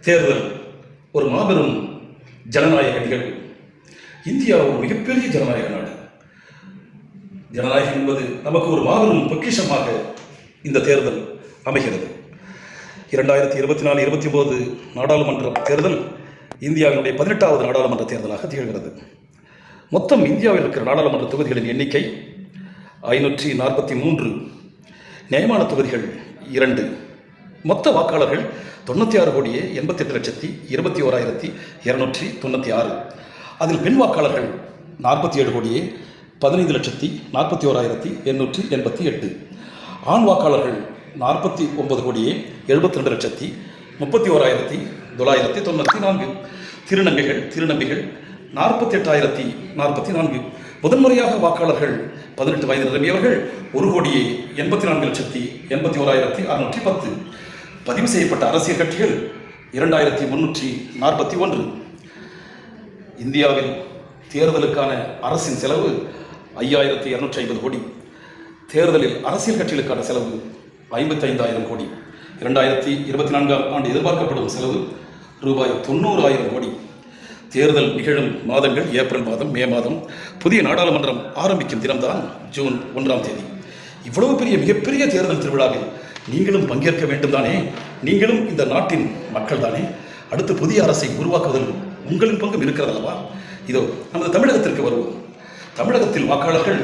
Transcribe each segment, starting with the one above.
தேர்தல் ஒரு மாபெரும் ஜனநாயக நிகழ்வு. இந்தியா ஒரு மிகப்பெரிய ஜனநாயக நாடு. ஜனநாயகம் என்பது நமக்கு ஒரு மாபெரும் பொக்கிஷமாக இந்த தேர்தல் அமைகிறது. இரண்டாயிரத்தி இருபத்தி நாலு இருபத்தி ஒன்பது நாடாளுமன்ற தேர்தல் இந்தியாவினுடைய பதினெட்டாவது நாடாளுமன்ற தேர்தலாக திகழ்கிறது. மொத்தம் இந்தியாவில் இருக்கிற நாடாளுமன்ற தொகுதிகளின் எண்ணிக்கை ஐநூற்றி நாற்பத்தி மூன்று நியமான தொகுதிகள் இரண்டு. மொத்த வாக்காளர்கள் தொண்ணூற்றி ஆறு கோடியே எண்பத்தெட்டு லட்சத்தி இருபத்தி ஓராயிரத்தி இரநூற்றி தொண்ணூற்றி ஆறு. அதில் பெண் வாக்காளர்கள் நாற்பத்தி ஏழு கோடியே பதினைந்து லட்சத்தி நாற்பத்தி ஓராயிரத்தி எண்ணூற்றி எண்பத்தி எட்டு. ஆண் வாக்காளர்கள் நாற்பத்தி ஒன்பது கோடியே எழுபத்தி ரெண்டு லட்சத்தி முப்பத்தி ஓராயிரத்தி தொள்ளாயிரத்தி தொண்ணூற்றி நான்கு. திருநங்கைகள் திருநம்பிகள் நாற்பத்தி எட்டாயிரத்தி நாற்பத்தி நான்கு. முதன்முறையாக வாக்காளர்கள் பதினெட்டு வயது நிரம்பியவர்கள் ஒரு கோடியே எண்பத்தி நான்கு லட்சத்தி எண்பத்தி ஓராயிரத்தி அறுநூற்றி பத்து. பதிவு செய்யப்பட்ட அரசியல் கட்சிகள் இரண்டாயிரத்தி முன்னூற்றி நாற்பத்தி ஒன்று. இந்தியாவில் தேர்தலுக்கான அரசின் செலவு ஐயாயிரத்தி இரநூற்றி ஐம்பது கோடி. தேர்தலில் அரசியல் கட்சிகளுக்கான செலவு ஐம்பத்தைந்தாயிரம் கோடி. இரண்டாயிரத்தி இருபத்தி நான்காம் ஆண்டு எதிர்பார்க்கப்படும் செலவு ரூபாய் தொண்ணூறாயிரம் கோடி. தேர்தல் நிகழும் மாதங்கள் ஏப்ரல் மாதம் மே மாதம் புதிய நாடாளுமன்றம் ஆரம்பிக்கும் தினம்தான் ஜூன் ஒன்றாம் தேதி. இவ்வளவு பெரிய மிகப்பெரிய தேர்தல் திருவிழாவில் நீங்களும் பங்கேற்க வேண்டும் தானே நீங்களும் இந்த நாட்டின் மக்கள் தானே அடுத்து புதிய அரசை உருவாக்குவதில் உங்களின் பங்கும் இருக்கிறதல்லவா? இதோ நமது தமிழகத்திற்கு வருவோம். தமிழகத்தில் வாக்காளர்கள்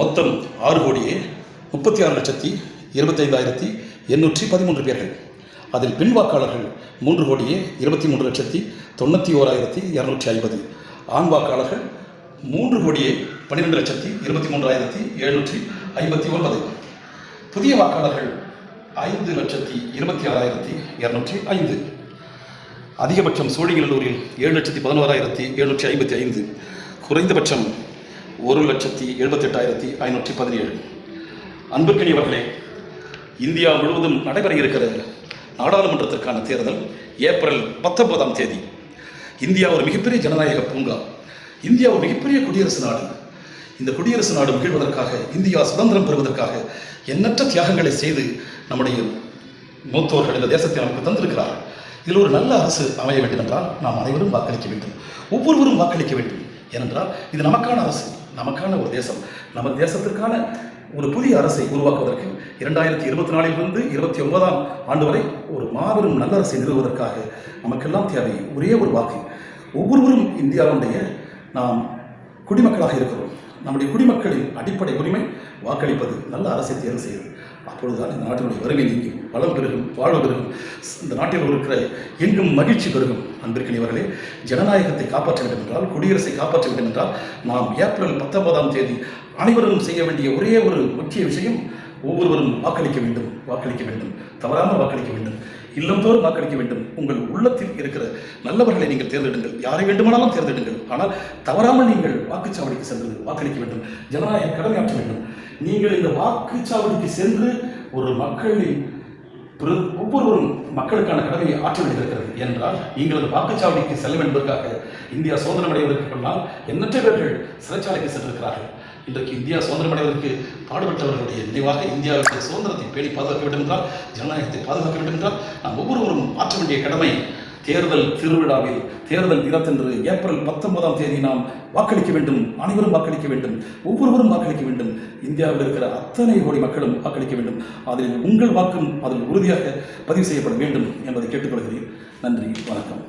மொத்தம் ஆறு கோடியே முப்பத்தி ஆறு லட்சத்தி இருபத்தைந்தாயிரத்தி எண்ணூற்றி பதிமூன்று பேர்கள். அதில் பெண் வாக்காளர்கள் மூன்று கோடியே இருபத்தி மூன்று லட்சத்தி தொண்ணூற்றி ஓராயிரத்தி இரநூற்றி ஐம்பது. ஆண் வாக்காளர்கள் மூன்று கோடியே பன்னிரெண்டு லட்சத்தி இருபத்தி மூன்றாயிரத்தி எழுநூற்றி ஐம்பத்தி ஒன்பது. புதிய வாக்காளர்கள் ஐந்து லட்சத்தி இருபத்தி ஆறாயிரத்தி இரநூற்றி ஐந்து. அதிகபட்சம் சோழிங்கநல்லூரில் ஏழு லட்சத்தி பதினோராயிரத்தி எழுநூற்றி ஐம்பத்தி ஐந்து. குறைந்தபட்சம் ஒரு லட்சத்தி எழுபத்தெட்டாயிரத்தி ஐநூற்றி பதினேழு. அன்பிற்கினியவர்களே இந்தியா முழுவதும் நடைபெற இருக்கிற நாடாளுமன்றத்திற்கான தேர்தல் ஏப்ரல் பத்தொன்பதாம் தேதி. இந்தியா ஒரு மிகப்பெரிய ஜனநாயக பூங்கா. இந்தியா ஒரு மிகப்பெரிய குடியரசு நாடு. இந்த குடியரசு நாடு மகிழ்வதற்காக இந்தியா சுதந்திரம் பெறுவதற்காக எண்ணற்ற தியாகங்களை செய்து நம்முடைய மூத்தோர்கள் இந்த தேசத்தை நமக்கு தந்திருக்கிறார்கள். இதில் ஒரு நல்ல அரசு அமைய வேண்டும் என்றால் நாம் அனைவரும் வாக்களிக்க வேண்டும். ஒவ்வொருவரும் வாக்களிக்க வேண்டும். ஏனென்றால் இது நமக்கான அரசு நமக்கான ஒரு தேசம். நம்ம தேசத்திற்கான ஒரு புதிய அரசை உருவாக்குவதற்கு இரண்டாயிரத்தி இருபத்தி நாலிலிருந்து இருபத்தி ஒன்பதாம் ஆண்டு வரை ஒரு மாபெரும் நல்ல அரசை நிறுவுவதற்காக நமக்கெல்லாம் தேவை ஒரே ஒரு வாக்கு. ஒவ்வொருவரும் இந்தியாவுடைய நாம் குடிமக்களாக இருக்கிறோம். நம்முடைய குடிமக்களின் அடிப்படை உரிமை வாக்களிப்பது நல்ல அரசை தேர்வு செய்யுது அப்பொழுதுதான் இந்த நாட்டினுடைய வறுமை நீங்கும். வளம் பெருகும் வாழ்வு பெருகும். இந்த நாட்டில் இருக்கிற எங்கும் மகிழ்ச்சி பெருகும். அன்பிற்கினியவர்களே ஜனநாயகத்தை காப்பாற்ற வேண்டும் என்றால் குடியரசை காப்பாற்ற வேண்டும் என்றால் நாம் ஏப்ரல் பத்தொன்பதாம் தேதி அனைவரும் செய்ய வேண்டிய ஒரே ஒரு முக்கிய விஷயம் ஒவ்வொருவரும் வாக்களிக்க வேண்டும் வாக்களிக்க வேண்டும். தவறாமல் வாக்களிக்க வேண்டும். இல்லந்தோறும் வாக்களிக்க வேண்டும். உங்கள் உள்ளத்தில் இருக்கிற நல்லவர்களை நீங்கள் தேர்ந்தெடுங்கள். யாரை வேண்டுமானாலும் தேர்ந்தெடுங்கள். ஆனால் தவறாமல் நீங்கள் வாக்குச்சாவடிக்கு சென்று வாக்களிக்க வேண்டும். ஜனநாயக கடமையாற்ற வேண்டும். நீங்கள் இந்த வாக்குச்சாவடிக்கு சென்று ஒரு மக்களின் ஒவ்வொருவரும் மக்களுக்கான கடமையை ஆற்ற வேண்டியிருக்கிறது. என்றால் நீங்கள் அந்த வாக்குச்சாவடிக்கு செல்ல வேண்டும் என்பதற்காக இந்தியா சோதனை அடைவதற்கு முன்னால் எண்ணற்ற பேர்கள் சிறைச்சாலைக்கு சென்றிருக்கிறார்கள். இன்றைக்கு இந்தியா சுதந்திரம் அடைவதற்கு பாடுபட்டவர்களுடைய நினைவாக இந்தியாவுடைய சுதந்திரத்தை பேணி பாதுகாக்க வேண்டும் என்றால் ஜனநாயகத்தை பாதுகாக்க வேண்டும் என்றால் நாம் ஒவ்வொருவரும் ஆற்ற வேண்டிய கடமை தேர்தல் திருவிழாவில் தேர்தல் தினத்தன்று ஏப்ரல் பத்தொன்பதாம் தேதி நாம் வாக்களிக்க வேண்டும். அனைவரும் வாக்களிக்க வேண்டும். ஒவ்வொருவரும் வாக்களிக்க வேண்டும். இந்தியாவில் இருக்கிற அத்தனை கோடி மக்களும் வாக்களிக்க வேண்டும். அதில் உங்கள் வாக்கும் அதில் உறுதியாக பதிவு செய்யப்பட வேண்டும் என்பதை கேட்டுக்கொள்கிறேன். நன்றி. வணக்கம்.